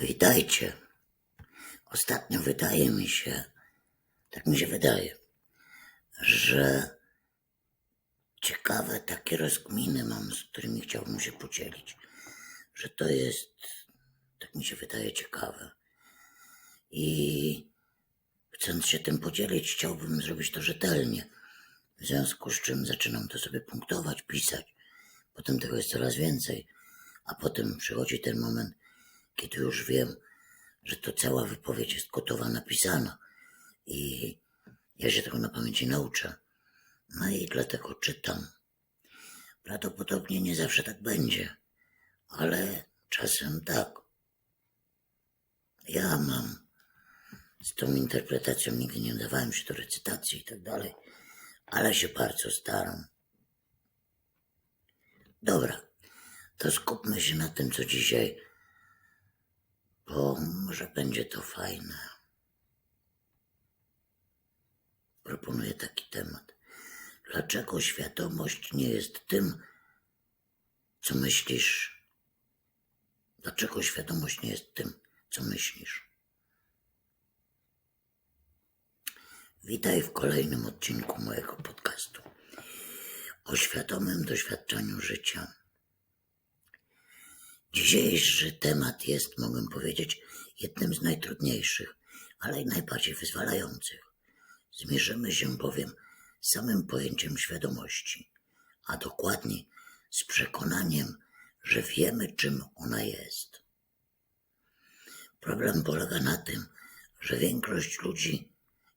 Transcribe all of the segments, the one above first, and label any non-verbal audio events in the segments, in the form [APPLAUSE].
Witajcie. Ostatnio wydaje mi się, tak mi się wydaje, że ciekawe takie rozkminy mam, z którymi chciałbym się podzielić. Że to jest, tak mi się wydaje, ciekawe. I chcąc się tym podzielić, chciałbym zrobić to rzetelnie. W związku z czym zaczynam to sobie punktować, pisać. Potem tego jest coraz więcej, a potem przychodzi ten moment, kiedy już wiem, że to cała wypowiedź jest gotowa, napisana i ja się tego na pamięci nauczę. No i dlatego czytam. Prawdopodobnie nie zawsze tak będzie, ale czasem tak. Ja mam z tą interpretacją nigdy nie dawałem się do recytacji i tak dalej, ale się bardzo staram. Dobra, to skupmy się na tym, co dzisiaj bo może będzie to fajne. Proponuję taki temat. Dlaczego świadomość nie jest tym, co myślisz? Dlaczego świadomość nie jest tym, co myślisz? Witaj w kolejnym odcinku mojego podcastu o świadomym doświadczaniu życia. Dzisiejszy temat jest, mogę powiedzieć, jednym z najtrudniejszych, ale i najbardziej wyzwalających. Zmierzymy się bowiem z samym pojęciem świadomości, a dokładniej z przekonaniem, że wiemy, czym ona jest. Problem polega na tym, że większość ludzi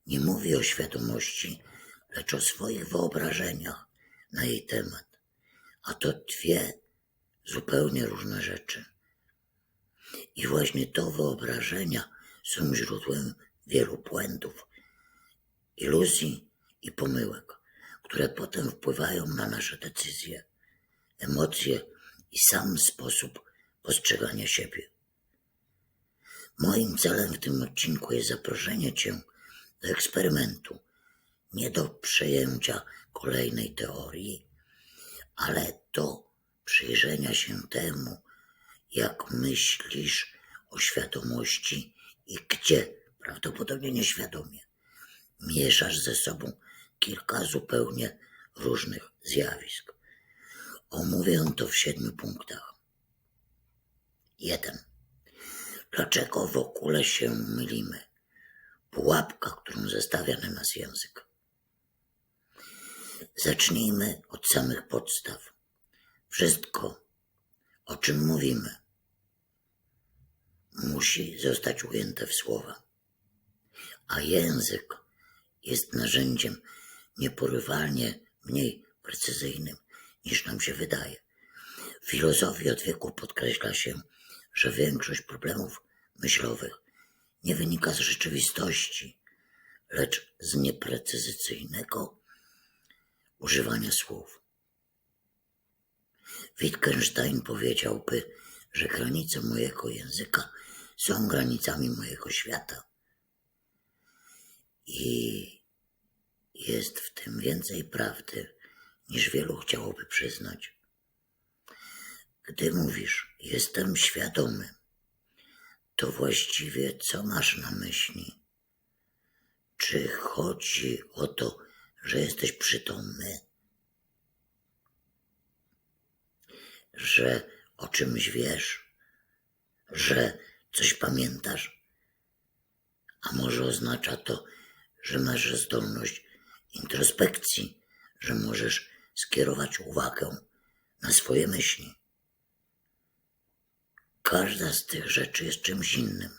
nie mówi o świadomości, lecz o swoich wyobrażeniach na jej temat, a to dwie zupełnie różne rzeczy. I właśnie to wyobrażenia są źródłem wielu błędów, iluzji i pomyłek, które potem wpływają na nasze decyzje, emocje i sam sposób postrzegania siebie. Moim celem w tym odcinku jest zaproszenie Cię do eksperymentu, nie do przejęcia kolejnej teorii, ale do przyjrzenia się temu, jak myślisz o świadomości i gdzie, prawdopodobnie nieświadomie, mieszasz ze sobą kilka zupełnie różnych zjawisk. Omówię to w siedmiu punktach. Jeden. Dlaczego w ogóle się mylimy? Pułapka, którą zestawia na nas język. Zacznijmy od samych podstaw. Wszystko, o czym mówimy, musi zostać ujęte w słowa. A język jest narzędziem nieporywalnie mniej precyzyjnym niż nam się wydaje. W filozofii od wieku podkreśla się, że większość problemów myślowych nie wynika z rzeczywistości, lecz z nieprecyzyjnego używania słów. Wittgenstein powiedziałby, że granice mojego języka są granicami mojego świata. I jest w tym więcej prawdy, niż wielu chciałoby przyznać. Gdy mówisz, jestem świadomy, to właściwie co masz na myśli? Czy chodzi o to, że jesteś przytomny? Że o czymś wiesz, że coś pamiętasz, a może oznacza to, że masz zdolność introspekcji, że możesz skierować uwagę na swoje myśli. Każda z tych rzeczy jest czymś innym,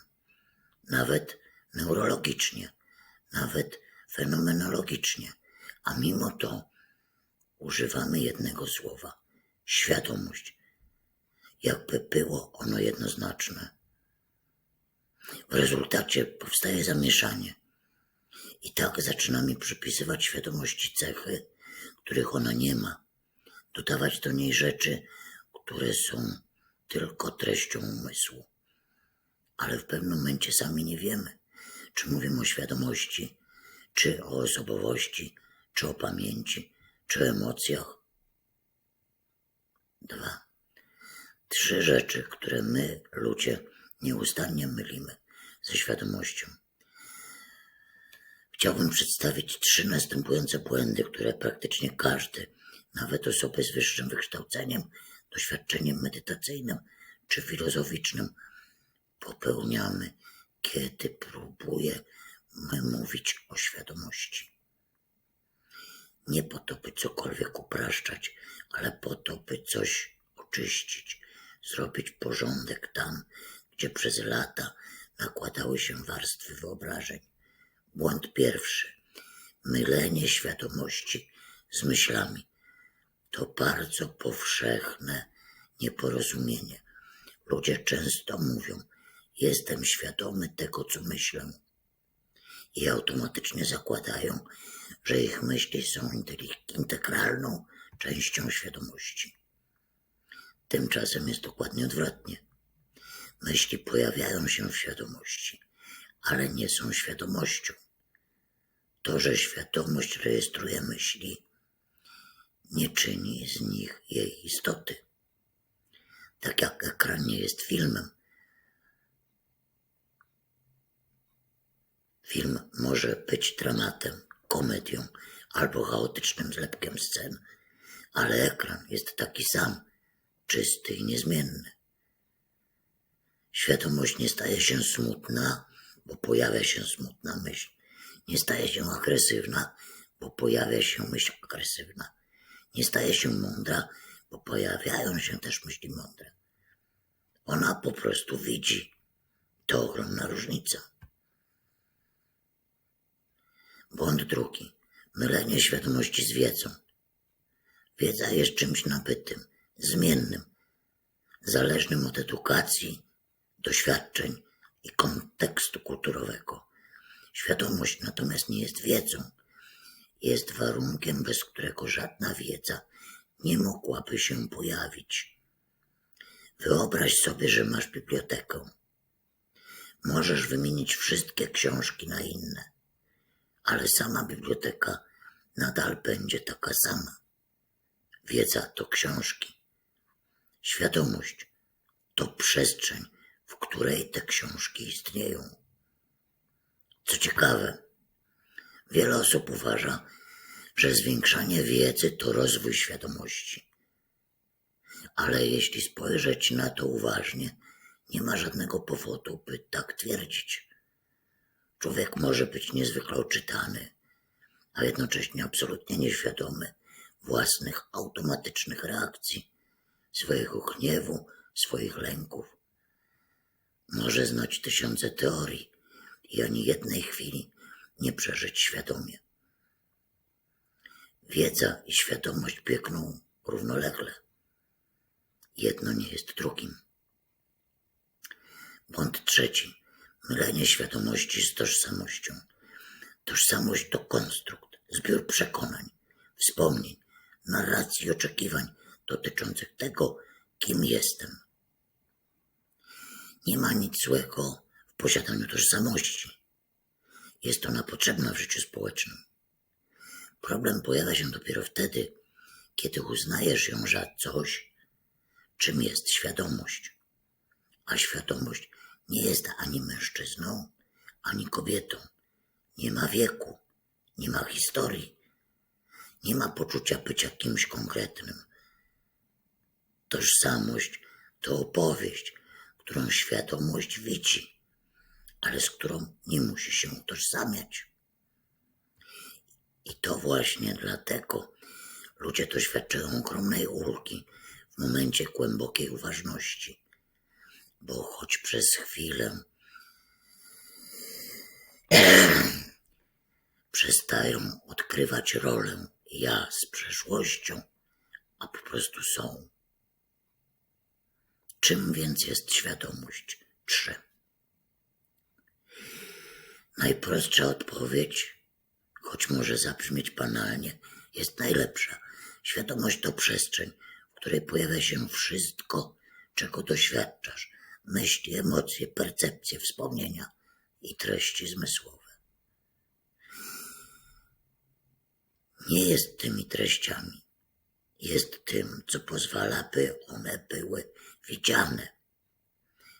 nawet neurologicznie, nawet fenomenologicznie, a mimo to używamy jednego słowa świadomość, jakby było ono jednoznaczne. W rezultacie powstaje zamieszanie. I tak zaczynamy przypisywać świadomości cechy, których ona nie ma, dodawać do niej rzeczy, które są tylko treścią umysłu. Ale w pewnym momencie sami nie wiemy, czy mówimy o świadomości, czy o osobowości, czy o pamięci, czy o emocjach, Dwa. Trzy rzeczy, które my, ludzie, nieustannie mylimy ze świadomością. Chciałbym przedstawić trzy następujące błędy, które praktycznie każdy, nawet osoby z wyższym wykształceniem, doświadczeniem medytacyjnym czy filozoficznym, popełniamy, kiedy próbujemy mówić o świadomości. Nie po to, by cokolwiek upraszczać, ale po to, by coś oczyścić, zrobić porządek tam, gdzie przez lata nakładały się warstwy wyobrażeń. Błąd pierwszy. Mylenie świadomości z myślami. To bardzo powszechne nieporozumienie. Ludzie często mówią: Jestem świadomy tego, co myślę. I automatycznie zakładają, że ich myśli są integralną częścią świadomości. Tymczasem jest dokładnie odwrotnie. Myśli pojawiają się w świadomości, ale nie są świadomością. To, że świadomość rejestruje myśli, nie czyni z nich jej istoty. Tak jak ekran nie jest filmem. Film może być dramatem, komedią albo chaotycznym zlepkiem scen, ale ekran jest taki sam, czysty i niezmienny. Świadomość nie staje się smutna, bo pojawia się smutna myśl. Nie staje się agresywna, bo pojawia się myśl agresywna. Nie staje się mądra, bo pojawiają się też myśli mądre. Ona po prostu widzi. To ogromna różnica. Błąd drugi. Mylenie świadomości z wiedzą. Wiedza jest czymś nabytym, zmiennym, zależnym od edukacji, doświadczeń i kontekstu kulturowego. Świadomość natomiast nie jest wiedzą. Jest warunkiem, bez którego żadna wiedza nie mogłaby się pojawić. Wyobraź sobie, że masz bibliotekę. Możesz wymienić wszystkie książki na inne ale sama biblioteka nadal będzie taka sama. Wiedza to książki. Świadomość to przestrzeń, w której te książki istnieją. Co ciekawe, wiele osób uważa, że zwiększanie wiedzy to rozwój świadomości. Ale jeśli spojrzeć na to uważnie, nie ma żadnego powodu, by tak twierdzić. Człowiek może być niezwykle oczytany, a jednocześnie absolutnie nieświadomy własnych automatycznych reakcji, swojego gniewu, swoich lęków. Może znać tysiące teorii i ani jednej chwili nie przeżyć świadomie. Wiedza i świadomość biegną równolegle. Jedno nie jest drugim. Błąd trzeci mylenie świadomości z tożsamością. Tożsamość to konstrukt, zbiór przekonań, wspomnień, narracji oczekiwań dotyczących tego, kim jestem. Nie ma nic złego w posiadaniu tożsamości. Jest ona potrzebna w życiu społecznym. Problem pojawia się dopiero wtedy, kiedy uznajesz ją za coś, czym jest świadomość. A świadomość nie jest ani mężczyzną, ani kobietą. Nie ma wieku, nie ma historii, nie ma poczucia bycia kimś konkretnym. Tożsamość to opowieść, którą świadomość widzi, ale z którą nie musi się utożsamiać. I to właśnie dlatego ludzie doświadczają ogromnej ulgi w momencie głębokiej uważności bo choć przez chwilę [CLEARS THROAT] przestają odkrywać rolę ja z przeszłością, a po prostu są. Czym więc jest świadomość? Trzy. Najprostsza odpowiedź, choć może zabrzmieć banalnie, jest najlepsza. Świadomość to przestrzeń, w której pojawia się wszystko, czego doświadczasz, myśli, emocje, percepcje, wspomnienia i treści zmysłowe. Nie jest tymi treściami, jest tym, co pozwala, by one były widziane.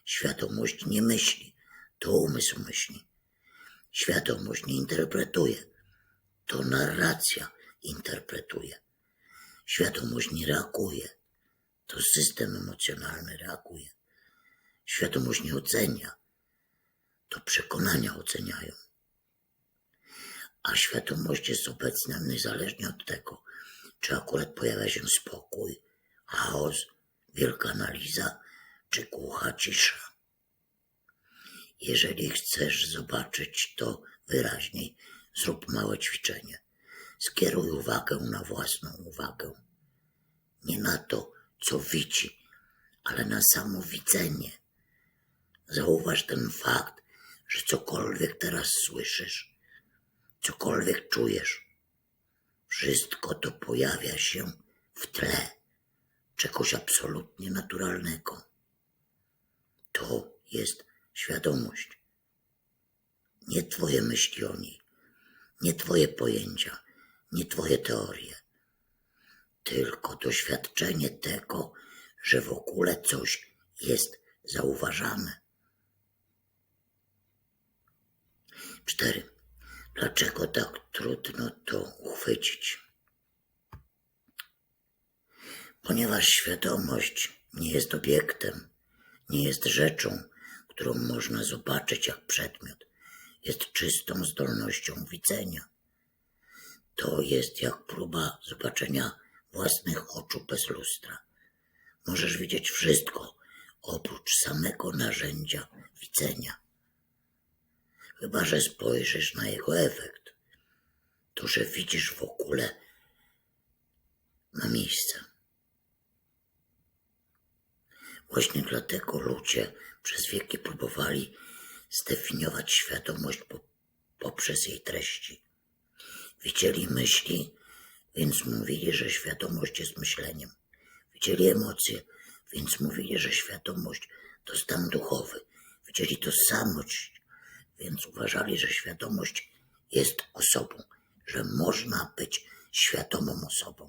Świadomość nie myśli, to umysł myśli. Świadomość nie interpretuje, to narracja interpretuje. Świadomość nie reaguje, to system emocjonalny reaguje. Świadomość nie ocenia, to przekonania oceniają. A świadomość jest obecna niezależnie od tego, czy akurat pojawia się spokój, chaos, wielka analiza, czy głucha cisza. Jeżeli chcesz zobaczyć to wyraźniej, zrób małe ćwiczenie. Skieruj uwagę na własną uwagę. Nie na to, co widzi, ale na samo widzenie. Zauważ ten fakt, że cokolwiek teraz słyszysz, cokolwiek czujesz, wszystko to pojawia się w tle czegoś absolutnie naturalnego. To jest świadomość. Nie Twoje myśli o niej, nie Twoje pojęcia, nie Twoje teorie, tylko doświadczenie tego, że w ogóle coś jest zauważane. Cztery. Dlaczego tak trudno to uchwycić? Ponieważ świadomość nie jest obiektem, nie jest rzeczą, którą można zobaczyć jak przedmiot. Jest czystą zdolnością widzenia. To jest jak próba zobaczenia własnych oczu bez lustra. Możesz widzieć wszystko oprócz samego narzędzia widzenia. Chyba, że spojrzysz na jego efekt. To, że widzisz w ogóle ma miejsce. Właśnie dlatego ludzie przez wieki próbowali zdefiniować świadomość po, poprzez jej treści. Widzieli myśli, więc mówili, że świadomość jest myśleniem. Widzieli emocje, więc mówili, że świadomość to stan duchowy. Widzieli tożsamość, więc uważali, że świadomość jest osobą, że można być świadomą osobą.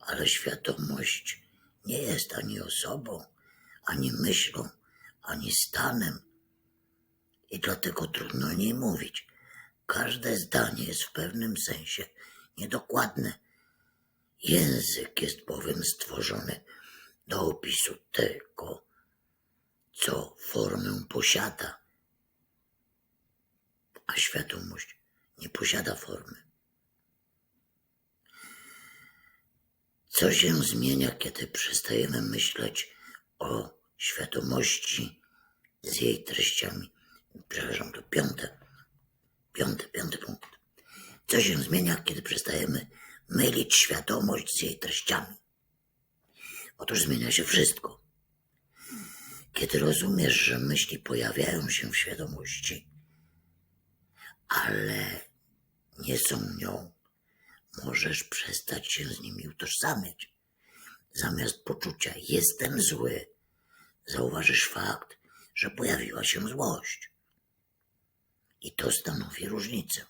Ale świadomość nie jest ani osobą, ani myślą, ani stanem. I dlatego trudno o niej mówić. Każde zdanie jest w pewnym sensie niedokładne. Język jest bowiem stworzony do opisu tego, co formę posiada, a świadomość nie posiada formy. Co się zmienia, kiedy przestajemy myśleć o świadomości z jej treściami? Przepraszam, to piąte. Piąty, piąty punkt. Co się zmienia, kiedy przestajemy mylić świadomość z jej treściami? Otóż zmienia się wszystko. Kiedy rozumiesz, że myśli pojawiają się w świadomości, ale nie są nią, możesz przestać się z nimi utożsamiać. Zamiast poczucia jestem zły, zauważysz fakt, że pojawiła się złość. I to stanowi różnicę.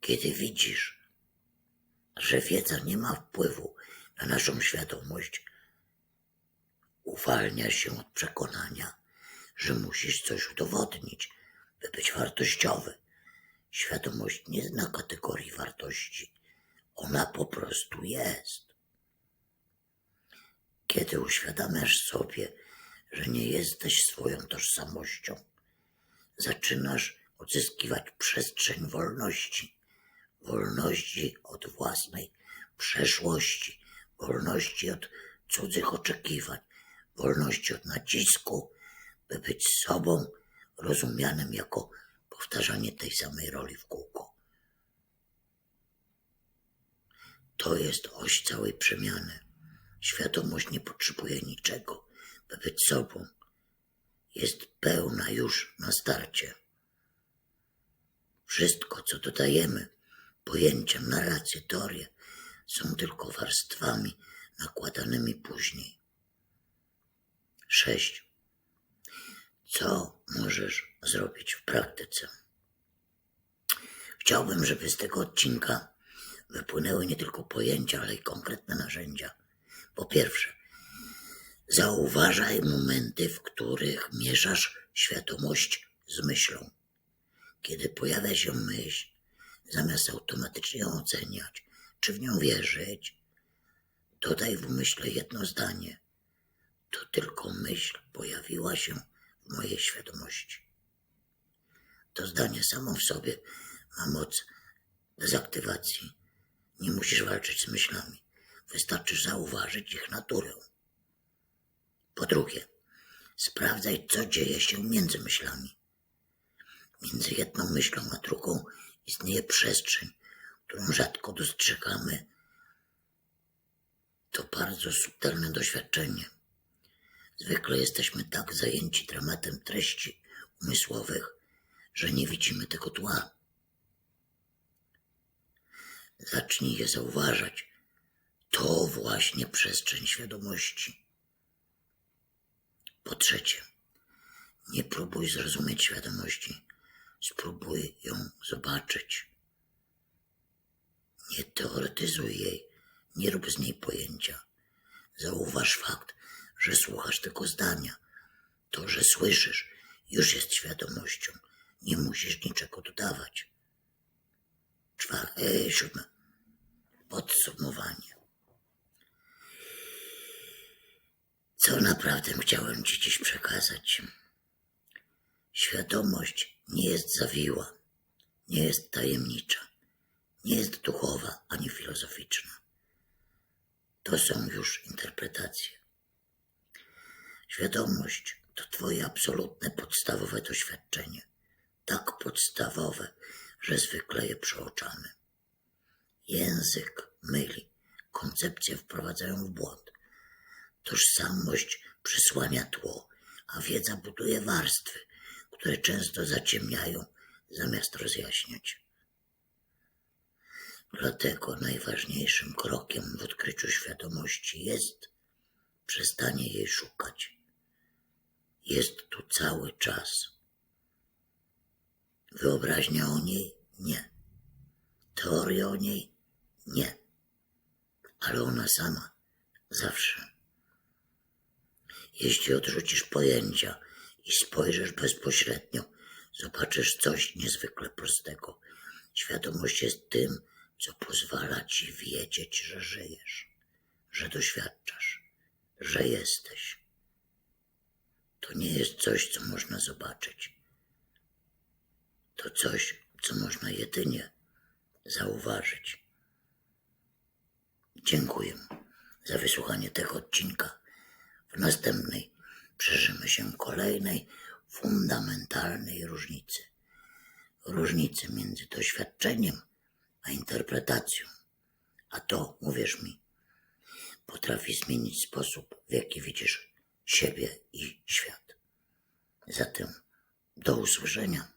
Kiedy widzisz, że wiedza nie ma wpływu na naszą świadomość, uwalnia się od przekonania, że musisz coś udowodnić, by być wartościowy. Świadomość nie zna kategorii wartości. Ona po prostu jest. Kiedy uświadamiasz sobie, że nie jesteś swoją tożsamością, zaczynasz odzyskiwać przestrzeń wolności, wolności od własnej przeszłości, wolności od cudzych oczekiwań, wolności od nacisku, by być sobą rozumianym jako powtarzanie tej samej roli w kółko. To jest oś całej przemiany. Świadomość nie potrzebuje niczego, by być sobą. Jest pełna już na starcie. Wszystko, co dodajemy, pojęcia, narracje, teorie, są tylko warstwami nakładanymi później. Sześć. Co możesz zrobić w praktyce? Chciałbym, żeby z tego odcinka wypłynęły nie tylko pojęcia, ale i konkretne narzędzia. Po pierwsze, Zauważaj momenty, w których mieszasz świadomość z myślą. Kiedy pojawia się myśl, zamiast automatycznie ją oceniać, czy w nią wierzyć, dodaj w umyśle jedno zdanie. To tylko myśl pojawiła się mojej świadomości. To zdanie samo w sobie ma moc dezaktywacji. Nie musisz walczyć z myślami. Wystarczy zauważyć ich naturę. Po drugie, sprawdzaj, co dzieje się między myślami. Między jedną myślą a drugą istnieje przestrzeń, którą rzadko dostrzegamy. To bardzo subtelne doświadczenie. Zwykle jesteśmy tak zajęci dramatem treści umysłowych, że nie widzimy tego tła. Zacznij je zauważać. To właśnie przestrzeń świadomości. Po trzecie, nie próbuj zrozumieć świadomości, spróbuj ją zobaczyć. Nie teoretyzuj jej, nie rób z niej pojęcia. Zauważ fakt, że słuchasz tego zdania. To, że słyszysz, już jest świadomością. Nie musisz niczego dodawać. Czwarte, e, siódme. Podsumowanie. Co naprawdę chciałem Ci dziś przekazać? Świadomość nie jest zawiła, nie jest tajemnicza, nie jest duchowa ani filozoficzna. To są już interpretacje. Świadomość to Twoje absolutne podstawowe doświadczenie, tak podstawowe, że zwykle je przeoczamy. Język myli, koncepcje wprowadzają w błąd. Tożsamość przysłania tło, a wiedza buduje warstwy, które często zaciemniają zamiast rozjaśniać. Dlatego najważniejszym krokiem w odkryciu świadomości jest przestanie jej szukać. Jest tu cały czas. Wyobraźnia o niej nie. Teoria o niej nie. Ale ona sama zawsze. Jeśli odrzucisz pojęcia i spojrzysz bezpośrednio, zobaczysz coś niezwykle prostego. Świadomość jest tym, co pozwala ci wiedzieć, że żyjesz, że doświadczasz, że jesteś. To nie jest coś, co można zobaczyć. To coś, co można jedynie zauważyć. Dziękuję za wysłuchanie tego odcinka. W następnej przeżymy się kolejnej fundamentalnej różnicy. Różnicy między doświadczeniem a interpretacją. A to, uwierz mi, potrafi zmienić sposób, w jaki widzisz siebie i świat. Zatem do usłyszenia.